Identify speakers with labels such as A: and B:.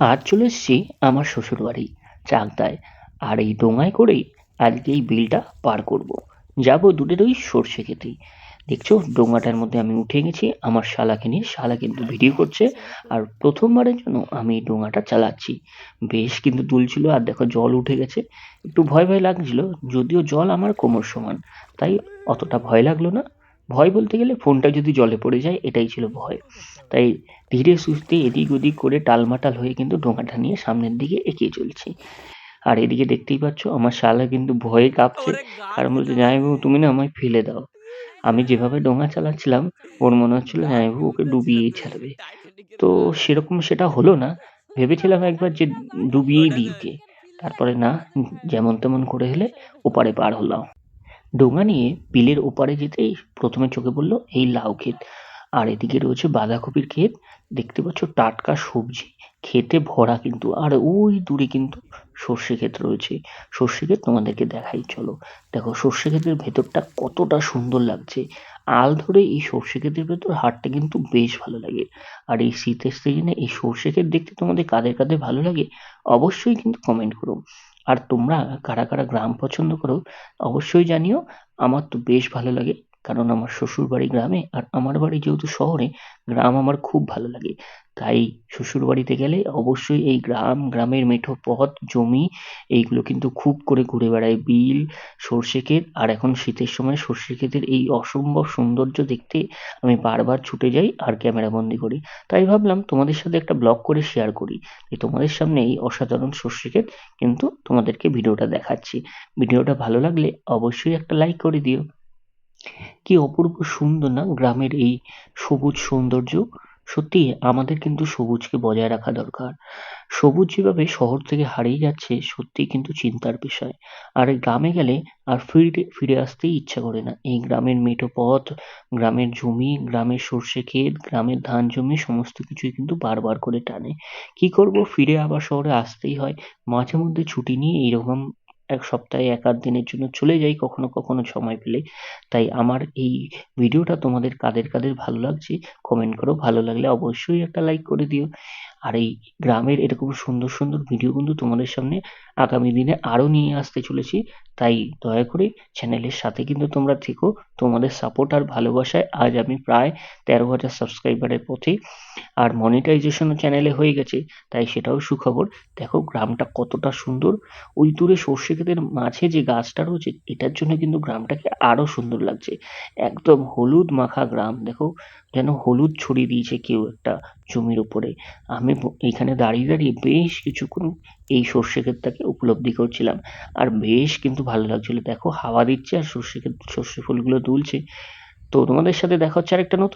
A: আজ চলে এসেছি আমার শ্বশুরবাড়ি, চাকদায়। আর এই ডোঙায় করেই আজকে এই বিলটা পার করব। যাব দূরের ওই সর্ষে খেতেই দেখছ ডোঙাটার মধ্যে আমি উঠে গেছি আমার শালাকে নিয়ে। শালা কিন্তু ভিডিও করছে, আর প্রথমবারের জন্য আমি এই ডোঙাটা চালাচ্ছি। বেশ কিন্তু দুলছিল, আর দেখো জল উঠে গেছে। একটু ভয় ভয় লাগছিল, যদিও জল আমার কোমর সমান, তাই অতটা ভয় লাগল না। ভয় বলতে গেলে ফোনটা যদি জলে পড়ে যায় এটাই ছিল ভয়। তাই ধীরে সুস্থে এদিক ওদিক করে টালমাটাল হয়ে কিন্তু ডোঙাটা নিয়ে সামনের দিকে এগিয়ে চলছি। আর এদিকে দেখতেই পাচ্ছ আমার শালা কিন্তু ভয়ে কাঁপছে। আর বলছে জামাইবাবু তুমি না আমায় ফেলে দাও। আমি যেভাবে ডোঙা চালাচ্ছিলাম ওর মনে হচ্ছিল জামাইবাবু ওকে ডুবিয়েই ছাড়বে। তো সেরকম সেটা হলো না। ভেবেছিলাম একবার যে ডুবিয়েই দিই ওকে তারপরে না যেমন তেমন করে হলে ওপারে পার হলাম। ডোঙা নিয়ে বিলের ওপারে যেতেই প্রথমে চোখে পড়ল এই লাউ ক্ষেত। আর এদিকে রয়েছে বাঁধাকপির ক্ষেত। দেখতে পাচ্ছ টাটকা সবজি, খেতে ভরা কিন্তু। আর ওই দূরে কিন্তু সর্ষে ক্ষেত রয়েছে। সর্ষে ক্ষেত তোমাদেরকে দেখাই, চলো। দেখো, সর্ষে ক্ষেতের ভেতরটা কতটা সুন্দর লাগছে। আল ধরে এই সর্ষে ক্ষেতের ভেতর হাঁটতে কিন্তু বেশ ভালো লাগে। আর এই শীতের সিজনে এই সর্ষে ক্ষেত দেখতে তোমাদের কাদের কাদের ভালো লাগে, অবশ্যই কিন্তু কমেন্ট করো। আর তোমরা কারা কারা গ্রাম পছন্দ করো অবশ্যই জানিও। আমার তো বেশ ভালো লাগে। কারণ আমার শ্বশুর বাড়ি গ্রামে আর আমার বাড়ি যেহেতু শহরে, গ্রাম আমার খুব ভালো লাগে। তাই শ্বশুর বাড়িতে গেলে অবশ্যই এই গ্রাম, গ্রামের মেঠো পথ, জমি, এইগুলো কিন্তু খুব করে ঘুরে বেড়াই বিল, সর্ষে ক্ষেত আর এখন শীতের সময় সর্ষে ক্ষেতের এই অসম্ভব সৌন্দর্য দেখতে আমি বারবার ছুটে যাই আর ক্যামেরা বন্দি করি। তাই ভাবলাম তোমাদের সাথে একটা ব্লগ করে শেয়ার করি। যে তোমাদের সামনে এই অসাধারণ সর্ষে ক্ষেত কিন্তু তোমাদেরকে ভিডিওটা দেখাচ্ছি। ভিডিওটা ভালো লাগলে অবশ্যই একটা লাইক করে দিও। কি অপূর্ব সুন্দর না? গ্রামের এই সবুজ সৌন্দর্য। সত্যি, আমাদের কিন্তু সবুজকে বজায় রাখা দরকার। সবুজ যেভাবে শহর থেকে হারিয়ে যাচ্ছে, সত্যি কিন্তু চিন্তার বিষয়। আর গ্রামে গেলে আর ফিরে ফিরে আসতেই ইচ্ছা করে না। এই গ্রামের মেঠো পথ, গ্রামের জমি, গ্রামের সর্ষে ক্ষেত, গ্রামের ধান জমি, সমস্ত কিছুই কিন্তু বারবার করে টানে। কি করব? ফিরে আবার শহরে আসতেই হয়। মাঝে মধ্যে ছুটি নিয়ে এইরকম এক সপ্তাহে এক আধ দিনের জন্য চলে যাই, কখনো কখনো সময় পেলে তাই আমার এই ভিডিওটা তোমাদের কাদের কাদের ভালো লাগছে কমেন্ট করো। ভালো লাগলে অবশ্যই একটা লাইক করে দিও। আর এই গ্রামের এরকম সুন্দর সুন্দর ভিডিও কিন্তু তোমাদের সামনে আগামী দিনে আরও নিয়ে আসতে চলেছি। তাই দয়া করে চ্যানেলের সাথে কিন্তু তোমরা থেকো। তোমাদের সাপোর্ট আর ভালোবাসায় আজ আমি প্রায় তেরো হাজার সাবস্ক্রাইবারের পথে আর মনিটাইজেশনও চ্যানেলে হয়ে গেছে, তাই সেটাও সুখবর। দেখো গ্রামটা কতটা সুন্দর। ওই দূরে সর্ষে ক্ষেতের মাঝে যে গাছটা রয়েছে, এটার জন্য কিন্তু গ্রামটাকে আরও সুন্দর লাগছে। একদম হলুদ মাখা গ্রাম, দেখো। যেন হলুদ ছড়িয়ে দিয়েছে কেউ একটা জমির উপরে। আমি এখানে দাঁড়িয়ে দাঁড়িয়ে বেশ কিছুক্ষণ এই সর্ষে ক্ষেতটাকে উপলব্ধি করছিলাম। আর বেশ কিন্তু ভালো লাগছিল। দেখো হাওয়া দিচ্ছে আর সর্ষে ক্ষেত সর্ষে ফুলগুলো দুলছে। তো তোমাদের সাথে দেখা হচ্ছে আরেকটা নতুন